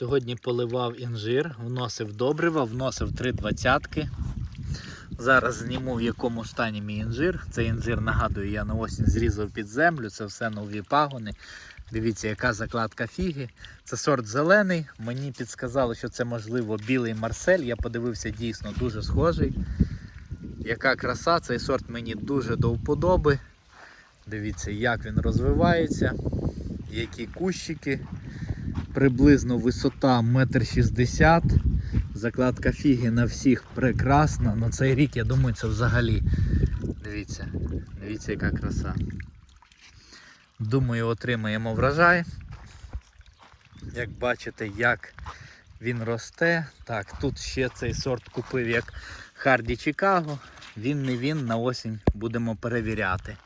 Сьогодні поливав інжир, вносив добрива, вносив три двадцятки. Зараз зніму в якому стані мій інжир. Цей інжир, нагадую, я на осінь зрізав під землю, це все нові пагони. Дивіться, яка закладка фіги. Це сорт зелений. Мені підсказали, що це можливо білий марсель. Я подивився дійсно дуже схожий. Яка краса, цей сорт мені дуже до вподоби. Дивіться, як він розвивається, які кущики. Приблизно висота 1,60 м. Закладка фіги на всіх прекрасна. На цей рік, я думаю, це взагалі. Дивіться, дивіться, яка краса. Думаю, отримаємо врожай. Як бачите, як він росте. Так, тут ще цей сорт купив як Харді Чикаго. Він не він, на осінь будемо перевіряти.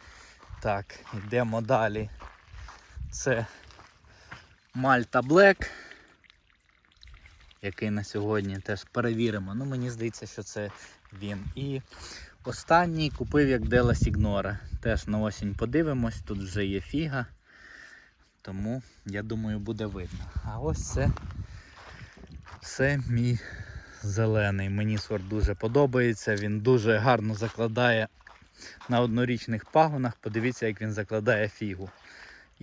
Так, йдемо далі. Це Мальта Блек, який на сьогодні теж перевіримо. Ну, мені здається, що це він. І останній купив як Дела Сігнора. Теж на осінь подивимось, тут вже є фіга. Тому я думаю буде видно. А ось це все мій зелений. Мені сорт дуже подобається. Він дуже гарно закладає на однорічних пагонах. Подивіться, як він закладає фігу.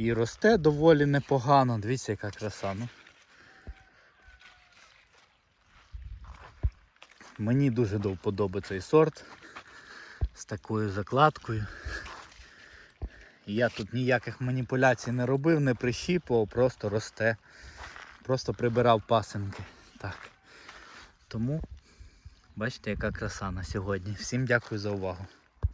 І росте доволі непогано. Дивіться, яка краса. Ну. Мені дуже до вподоби цей сорт з такою закладкою. Я тут ніяких маніпуляцій не робив, не прищіпував, просто росте. Просто прибирав пасинки. Так. Тому бачите, яка краса на сьогодні. Всім дякую за увагу.